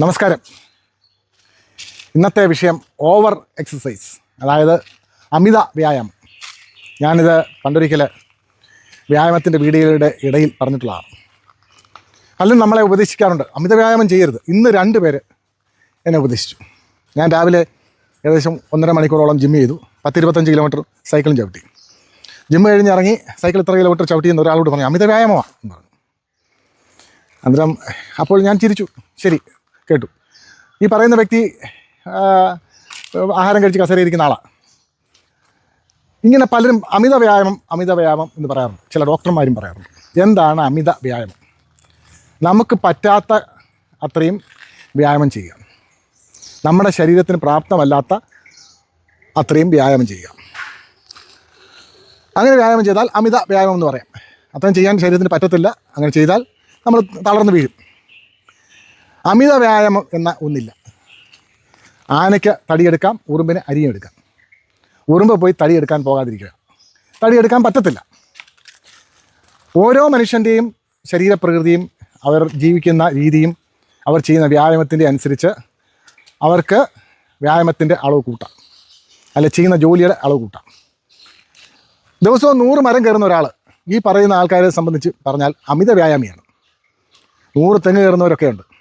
നമസ്കാരം. ഇന്നത്തെ വിഷയം ഓവർ എക്സസൈസ് അതായത് അമിത വ്യായാമം. ഞാനിത് പണ്ടൊരിക്കൽ വ്യായാമത്തിന്റെ വീഡിയോയുടെ ഇടയിൽ പറഞ്ഞിട്ടുള്ളതാണ്. അല്ലെങ്കിൽ നമ്മളെ ഉപദേശിക്കാറുണ്ട് അമിത വ്യായാമം ചെയ്യരുത്. ഇന്ന് രണ്ട് പേര് എന്നെ ഉപദേശിച്ചു. ഞാൻ രാവിലെ ഏകദേശം ഒന്നര മണിക്കൂറോളം ജിം ചെയ്തു. പത്തിരുപത്തഞ്ച് കിലോമീറ്റർ സൈക്കിളും ചവിട്ടി. ജിം കഴിഞ്ഞ് ഇറങ്ങി സൈക്കിൾ ഇത്ര കിലോമീറ്റർ ചവിട്ടി എന്ന് ഒരാളോട് പറഞ്ഞു അമിത വ്യായാമമാണ് എന്ന് പറഞ്ഞു. അന്നേരം അപ്പോൾ ഞാൻ ചിരിച്ചു. ശരി കേട്ടു. ഈ പറയുന്ന വ്യക്തി ആഹാരം കഴിച്ച് കസേരയിരിക്കുന്ന ആളാണ് ഇങ്ങനെ പലരും അമിത വ്യായാമം അമിത വ്യായാമം എന്ന് പറയാറുണ്ട്. ചില ഡോക്ടർമാരും പറയാറുണ്ട്. എന്താണ് അമിത വ്യായാമം? നമുക്ക് പറ്റാത്ത അത്രയും വ്യായാമം ചെയ്യുക. നമ്മുടെ ശരീരത്തിന് പ്രാപ്തമല്ലാത്ത അത്രയും വ്യായാമം ചെയ്യുക. അങ്ങനെ വ്യായാമം ചെയ്താൽ അമിത വ്യായാമം എന്ന് പറയാം. അത്രയും ചെയ്യാൻ ശരീരത്തിന് പറ്റത്തില്ല. അങ്ങനെ ചെയ്താൽ നമ്മൾ തളർന്നു വീഴും. അമിത വ്യായാമം എന്ന ഒന്നില്ല. ആനയ്ക്ക് തടിയെടുക്കാം ഉറുമ്പിന് അരിയും എടുക്കാം ഉറുമ്പ് പോയി തടിയെടുക്കാൻ പോകാതിരിക്കുക. തടിയെടുക്കാൻ പറ്റത്തില്ല. ഓരോ മനുഷ്യന്റെയും ശരീരപ്രകൃതിയും അവർ ജീവിക്കുന്ന രീതിയും അവർ ചെയ്യുന്ന വ്യായാമത്തിന്റെ അനുസരിച്ച് അവർക്ക് വ്യായാമത്തിന്റെ അളവ് കൂട്ടാം. അല്ലെ ചെയ്യുന്ന ജോലിയുടെ അളവ് കൂട്ടാം. ദിവസവും നൂറ് മരം കയറുന്ന ഒരാൾ ഈ പറയുന്ന ആൾക്കാരെ സംബന്ധിച്ച് പറഞ്ഞാൽ അമിത വ്യായാമിയാണ്. നൂറ് തെങ്ങ് കയറുന്നവരൊക്കെ ഉണ്ട്.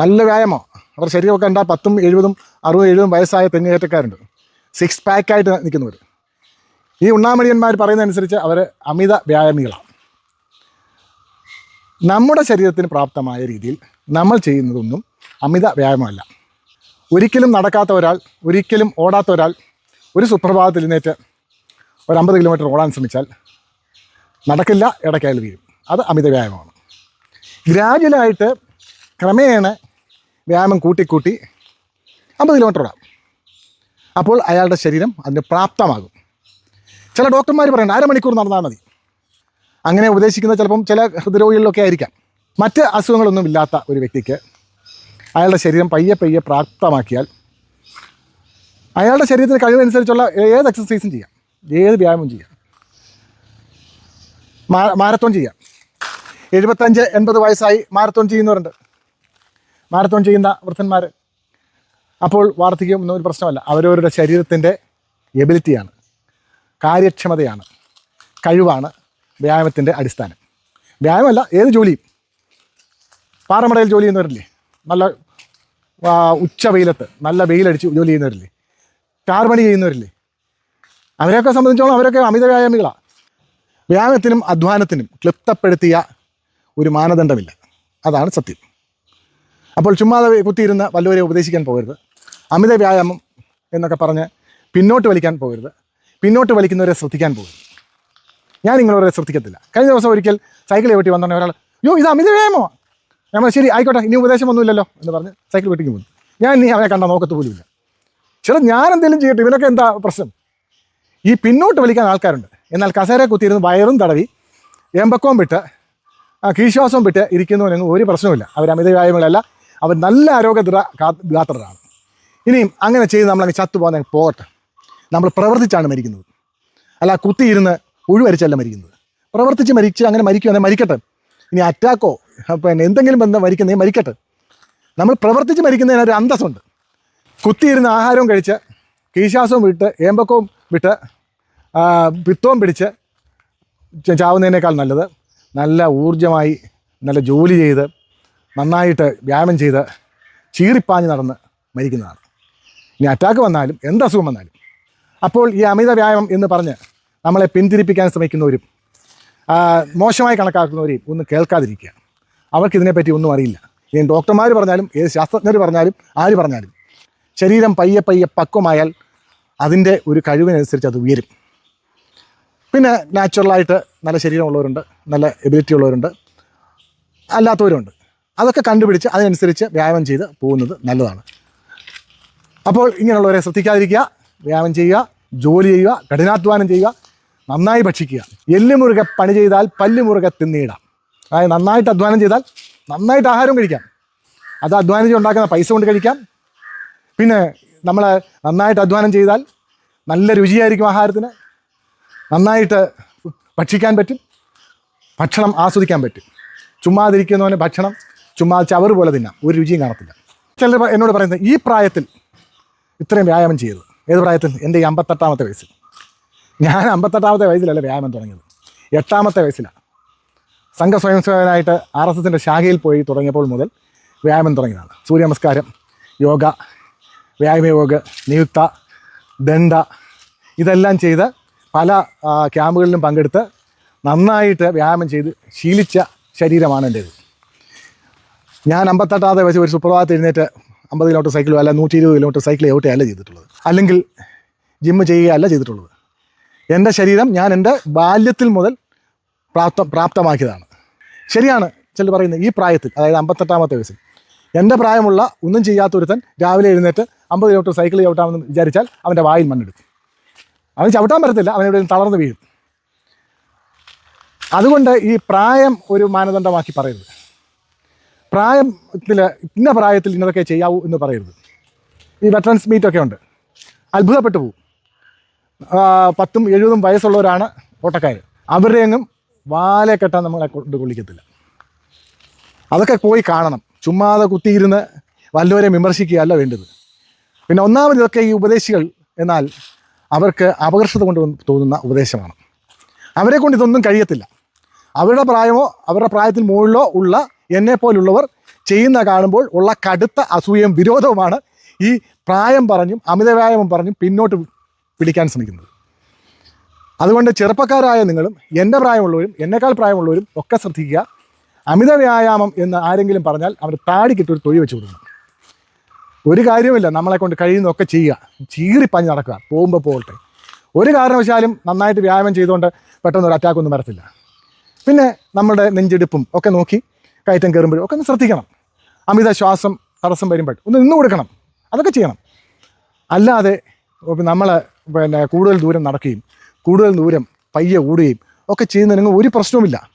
നല്ല വ്യായാമം. അവർ ശരീരമൊക്കെ ഉണ്ടാ പത്തും എഴുപതും അറുപതും എഴുപതും വയസ്സായ തെങ്ങ് കയറ്റക്കാരുണ്ട് സിക്സ് പാക്കായിട്ട് നിൽക്കുന്നവർ ഈ ഉണ്ണാമണിയന്മാർ പറയുന്നതനുസരിച്ച് അവർ അമിത വ്യായാമികളാണ്. നമ്മുടെ ശരീരത്തിന് പ്രാപ്തമായ രീതിയിൽ നമ്മൾ ചെയ്യുന്നതൊന്നും അമിത വ്യായാമമല്ല. ഒരിക്കലും നടക്കാത്ത ഒരാൾ ഒരിക്കലും ഓടാത്ത ഒരാൾ ഒരു സുപ്രഭാതത്തിൽ എഴുന്നേറ്റ് ഒരു അമ്പത് കിലോമീറ്റർ ഓടാൻ ശ്രമിച്ചാൽ നടക്കില്ല ഇടയ്ക്കയാൽ വീഴും. അത് അമിത വ്യായാമമാണ്. ഗ്രാജുവലായിട്ട് ക്രമേണ വ്യായാമം കൂട്ടിക്കൂട്ടി അമ്പത് കിലോമീറ്റർ ഓടാം. അപ്പോൾ അയാളുടെ ശരീരം അതിന് പ്രാപ്തമാകും. ചില ഡോക്ടർമാർ പറയുന്നത് അരമണിക്കൂർ നടന്നാൽ മതി. അങ്ങനെ ഉപദേശിക്കുന്ന ചിലപ്പം ചില ഹൃദ്രോഗികളിലൊക്കെ ആയിരിക്കാം. മറ്റ് അസുഖങ്ങളൊന്നും ഇല്ലാത്ത ഒരു വ്യക്തിക്ക് അയാളുടെ ശരീരം പയ്യെ പയ്യെ പ്രാപ്തമാക്കിയാൽ അയാളുടെ ശരീരത്തിന് കഴിവനുസരിച്ചുള്ള ഏത് എക്സസൈസും ചെയ്യാം. ഏത് വ്യായാമം ചെയ്യാം. മാരത്തോൺ ചെയ്യാം. എഴുപത്തഞ്ച് എൺപത് വയസ്സായി മാരത്തോൺ ചെയ്യുന്നവരുണ്ട്. മാരത്തോൺ ചെയ്യുന്ന വൃദ്ധന്മാർ അപ്പോൾ വാർദ്ധക്യം ഒന്നും ഒരു പ്രശ്നമല്ല. അവരവരുടെ ശരീരത്തിന്റെ എബിലിറ്റിയാണ് കാര്യക്ഷമതയാണ് കഴിവാണ് വ്യായാമത്തിന്റെ അടിസ്ഥാനം. വ്യായാമമല്ല ഏത് ജോലിയും. പാറമടയിൽ ജോലി ചെയ്യുന്നവരില്ലേ? നല്ല ഉച്ച വെയിലത്ത് നല്ല വെയിലടിച്ച് ജോലി ചെയ്യുന്നവരില്ലേ? ടാർമണി ചെയ്യുന്നവരില്ലേ? അവരെയൊക്കെ സംബന്ധിച്ചോളം അവരൊക്കെ അമിത വ്യായാമികളാണ് വ്യായാമത്തിനും അധ്വാനത്തിനും ക്ലിപ്തപ്പെടുത്തിയ ഒരു മാനദണ്ഡമില്ല. അതാണ് സത്യം. അപ്പോൾ ചുമ്മാതെ കുത്തിയിരുന്ന് വല്ലവരെ ഉപദേശിക്കാൻ പോകരുത്. അമിത വ്യായാമം എന്നൊക്കെ പറഞ്ഞ് പിന്നോട്ട് വലിക്കാൻ പോകരുത്. പിന്നോട്ട് വലിക്കുന്നവരെ ശ്രദ്ധിക്കാൻ പോകരുത്. ഞാൻ നിങ്ങളവരെ ശ്രദ്ധിക്കത്തില്ല. കഴിഞ്ഞ ദിവസം ഒരിക്കൽ സൈക്കിൾ വെട്ടി വന്നോണ്ടേ ഒരാൾ യോ ഇത് അമിത വ്യായാമോ ഞാൻ ശരി ആയിക്കോട്ടെ ഇനി ഉപദേശമൊന്നുമില്ലല്ലോ എന്ന് പറഞ്ഞ് സൈക്കിൾ വെട്ടിക്ക് പോകുന്നു ഞാൻ ഇനി അവനെ കണ്ട നോക്കത്ത് പോലുമില്ല. ചേട്ടാ ഞാൻ എന്തെങ്കിലും ചെയ്യട്ടെ ഇവനൊക്കെ എന്താ പ്രശ്നം? ഈ പിന്നോട്ട് വലിക്കാൻ ആൾക്കാരുണ്ട്. എന്നാൽ കസേര കുത്തിയിരുന്ന് വയറും തടവി ഏമ്പക്കവും വിട്ട് കീശ്വാസവും വിട്ട് ഇരിക്കുന്നവനൊന്നും ഒരു പ്രശ്നവുമില്ല. അവർ അമിത വ്യായാമങ്ങളല്ല അവർ നല്ല ആരോഗ്യ ഗാത്രരാണ് ഇനിയും അങ്ങനെ ചെയ്ത് നമ്മളങ്ങ് ചത്തുപോകാൻ പോകട്ടെ. നമ്മൾ പ്രവർത്തിച്ചാണ് മരിക്കുന്നത്. അല്ല കുത്തിയിരുന്ന് ഒഴിവരിച്ചല്ല മരിക്കുന്നത്. പ്രവർത്തിച്ച് മരിച്ച് അങ്ങനെ മരിക്കുവാണെങ്കിൽ മരിക്കട്ടെ. ഇനി അറ്റാക്കോ പിന്നെ എന്തെങ്കിലും ബന്ധം മരിക്കുന്നേ മരിക്കട്ടെ. നമ്മൾ പ്രവർത്തിച്ച് മരിക്കുന്നതിന് ഒരു അന്തസ്സുണ്ട്. കുത്തിയിരുന്ന് ആഹാരവും കഴിച്ച് കീശാസവും വിട്ട് ഏമ്പക്കവും വിട്ട് പിത്തവും പിടിച്ച് ചാവുന്നതിനേക്കാൾ നല്ലത് നല്ല ഊർജമായി നല്ല ജോലി ചെയ്ത് നന്നായിട്ട് വ്യായാമം ചെയ്ത് ചീറിപ്പാഞ്ഞ് നടന്ന് മരിക്കുന്നതാണ്. ഇനി അറ്റാക്ക് വന്നാലും എന്ത് അസുഖം വന്നാലും. അപ്പോൾ ഈ അമിത വ്യായാമം എന്ന് പറഞ്ഞ് നമ്മളെ പിന്തിരിപ്പിക്കാൻ ശ്രമിക്കുന്നവരും മോശമായി കണക്കാക്കുന്നവരെയും ഒന്ന് കേൾക്കാതിരിക്കുക. അവർക്ക് ഇതിനെപ്പറ്റി ഒന്നും അറിയില്ല. ഇനി ഡോക്ടർമാർ പറഞ്ഞാലും ഏത് ശാസ്ത്രജ്ഞർ പറഞ്ഞാലും ആര് പറഞ്ഞാലും ശരീരം പയ്യെ പയ്യെ പക്വമായാൽ അതിന്റെ ഒരു കഴിവിനനുസരിച്ച് അത് ഉയരും. പിന്നെ നാച്ചുറലായിട്ട് നല്ല ശരീരമുള്ളവരുണ്ട് നല്ല എബിലിറ്റി ഉള്ളവരുണ്ട് അല്ലാത്തവരുണ്ട്. അതൊക്കെ കണ്ടുപിടിച്ച് അതിനനുസരിച്ച് വ്യായാമം ചെയ്ത് പോകുന്നത് നല്ലതാണ്. അപ്പോൾ ഇങ്ങനെയുള്ളവരെ ശ്രദ്ധിക്കാതിരിക്കുക വ്യായാമം ചെയ്യുക ജോലി ചെയ്യുക കഠിനാധ്വാനം ചെയ്യുക നന്നായി ഭക്ഷിക്കുക. എല്ല് മുറുകെ പണി ചെയ്താൽ പല്ല് മുറുകെ തിന്നിടാം. അതായത് നന്നായിട്ട് അധ്വാനം ചെയ്താൽ നന്നായിട്ട് ആഹാരം കഴിക്കാം. അത് അധ്വാനിച്ച് ഉണ്ടാക്കുന്ന പൈസ കൊണ്ട് കഴിക്കാം. പിന്നെ നമ്മൾ നന്നായിട്ട് അധ്വാനം ചെയ്താൽ നല്ല രുചിയായിരിക്കും ആഹാരത്തിന്. നന്നായിട്ട് ഭക്ഷിക്കാൻ പറ്റും. ഭക്ഷണം ആസ്വദിക്കാൻ പറ്റും. ചുമ്മാതിരിക്കുന്നവന് ഭക്ഷണം ചുമ്മാ ചവറ് പോലെ തിന്നാം. ഒരു രുചിയും കാണത്തില്ല. ചിലർ എന്നോട് പറയുന്നത് ഈ പ്രായത്തിൽ ഇത്രയും വ്യായാമം ചെയ്തത്. ഏത് പ്രായത്തിൽ? എന്റെ ഈ അമ്പത്തെട്ടാമത്തെ വയസ്സിൽ. ഞാൻ അമ്പത്തെട്ടാമത്തെ വയസ്സിലല്ല വ്യായാമം തുടങ്ങിയത്. എട്ടാമത്തെ വയസ്സിലാണ്. സംഘ സ്വയം സേവനായിട്ട് ആർ എസ് എസിന്റെ ശാഖയിൽ പോയി തുടങ്ങിയപ്പോൾ മുതൽ വ്യായാമം തുടങ്ങിയതാണ്. സൂര്യ നമസ്കാരം യോഗ വ്യായാമ യോഗ നിയുക്ത ദണ്ഡ ഇതെല്ലാം ചെയ്ത് പല ക്യാമ്പുകളിലും പങ്കെടുത്ത് നന്നായിട്ട് വ്യായാമം ചെയ്ത് ശീലിച്ച ശരീരമാണ് എന്റേത് ഞാൻ അമ്പത്തെട്ടാമത്തെ വയസ്സിൽ ഒരു സുപ്രഭാതത്തിൽ എഴുന്നേറ്റ് അമ്പത് കിലോമീറ്റർ സൈക്കിളോ അല്ല നൂറ്റി ഇരുപത് കിലോമീറ്റർ സൈക്കിൾ ചവിട്ടുകയല്ല ചെയ്തിട്ടുള്ളത്. അല്ലെങ്കിൽ ജിമ്മ് ചെയ്യുകയല്ല ചെയ്തിട്ടുള്ളത്. എന്റെ ശരീരം ഞാൻ എന്റെ ബാല്യത്തിൽ മുതൽ പ്രാപ്ത പ്രാപ്തമാക്കിയതാണ്. ശരിയാണ് ചിലർ പറയുന്നത് ഈ പ്രായത്തിൽ അതായത് അമ്പത്തെട്ടാമത്തെ വയസ്സിൽ. എന്റെ പ്രായമുള്ള ഒന്നും ചെയ്യാത്ത ഒരുത്തൻ രാവിലെ എഴുന്നേറ്റ് അമ്പത് കിലോമീറ്റർ സൈക്കിൾ ചവിട്ടാമെന്ന് വിചാരിച്ചാൽ അവന്റെ വായിൽ മണ്ണെടുക്കും. അവൻ ചവിട്ടാൻ പറ്റത്തില്ല അവൻ എവിടെയും തളർന്ന് വീഴും. അതുകൊണ്ട് ഈ പ്രായം ഒരു മാനദണ്ഡമാക്കി പറയരുത്. പ്രായത്തിൽ ഇന്ന പ്രായത്തിൽ ഇന്നതൊക്കെ ചെയ്യാവൂ എന്ന് പറയരുത്. ഈ വെറ്ററൻസ് മീറ്റൊക്കെ ഉണ്ട്. അത്ഭുതപ്പെട്ടു പോകും പത്തും എഴുപതും വയസ്സുള്ളവരാണ് ഓട്ടക്കാർ അവരുടെയെങ്ങും വാലെ കെട്ടാൻ നമ്മളെ കൊണ്ട് കൊള്ളിക്കത്തില്ല. അതൊക്കെ പോയി കാണണം. ചുമ്മാതെ കുത്തിയിരുന്ന് വല്ലവരെ വിമർശിക്കുകയല്ല വേണ്ടത്. പിന്നെ ഒന്നാമത് ഇതൊക്കെ ഈ ഉപദേശികൾ എന്നാൽ അവർക്ക് അപകർഷത കൊണ്ട് തോന്നുന്ന ഉപദേശമാണ്. അവരെ കൊണ്ട് ഇതൊന്നും കഴിയത്തില്ല. അവരുടെ പ്രായമോ അവരുടെ പ്രായത്തിൽ മുകളിലോ ഉള്ള എന്നെ പോലുള്ളവർ ചെയ്യുന്ന കാണുമ്പോൾ ഉള്ള കടുത്ത അസൂയയും വിരോധവുമാണ് ഈ പ്രായം പറഞ്ഞും അമിത വ്യായാമം പറഞ്ഞും പിന്നോട്ട് പിടിക്കാൻ ശ്രമിക്കുന്നത്. അതുകൊണ്ട് ചെറുപ്പക്കാരായ നിങ്ങളും എന്റെ പ്രായമുള്ളവരും എന്നെക്കാൾ പ്രായമുള്ളവരും ഒക്കെ ശ്രദ്ധിക്കുക. അമിത വ്യായാമം എന്ന് ആരെങ്കിലും പറഞ്ഞാൽ അവർ താടിക്കിട്ടൊരു തൊഴി വെച്ച് കൊടുക്കണം. ഒരു കാര്യമില്ല നമ്മളെ കൊണ്ട് കഴിയുന്നതൊക്കെ ചെയ്യുക. ചീറിപ്പഞ്ഞ് നടക്കുക. പോകുമ്പോൾ പോകട്ടെ. ഒരു കാരണവശാലും നന്നായിട്ട് വ്യായാമം ചെയ്തുകൊണ്ട് പെട്ടെന്ന് ഒരു അറ്റാക്കൊന്നും വരത്തില്ല. പിന്നെ നമ്മുടെ നെഞ്ചെടുപ്പും ഒക്കെ നോക്കി കയറ്റം കയറുമ്പോഴും ഒക്കെ ഒന്ന് ശ്രദ്ധിക്കണം. അമിത ശ്വാസം തടസ്സം വരുമ്പോൾ ഒന്ന് നിന്ന് കൊടുക്കണം. അതൊക്കെ ചെയ്യണം. അല്ലാതെ നമ്മൾ പിന്നെ കൂടുതൽ ദൂരം നടക്കുകയും കൂടുതൽ ദൂരം പയ്യെ ഓടുകയും ഒക്കെ ചെയ്യുന്നതിന് ഒരു പ്രശ്നവുമില്ല.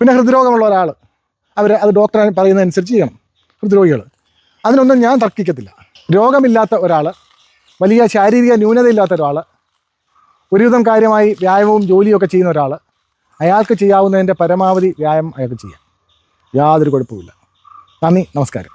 പിന്നെ ഹൃദ്രോഗമുള്ള ഒരാൾ അവർ അത് ഡോക്ടർ പറയുന്നതനുസരിച്ച് ചെയ്യണം ഹൃദ്രോഗികൾ അതിനൊന്നും ഞാൻ തർക്കിക്കത്തില്ല. രോഗമില്ലാത്ത ഒരാൾ വലിയ ശാരീരിക ന്യൂനതയില്ലാത്ത ഒരാൾ ഒരുവിധം കാര്യമായി വ്യായാമവും ജോലിയും ഒക്കെ ചെയ്യുന്ന ഒരാൾ അയാൾക്ക് ചെയ്യാവുന്നതിന്റെ പരമാവധി വ്യായാമം അയാൾക്ക് ചെയ്യാം. യാതൊരു കുഴപ്പമില്ല നന്ദി നമസ്കാരം.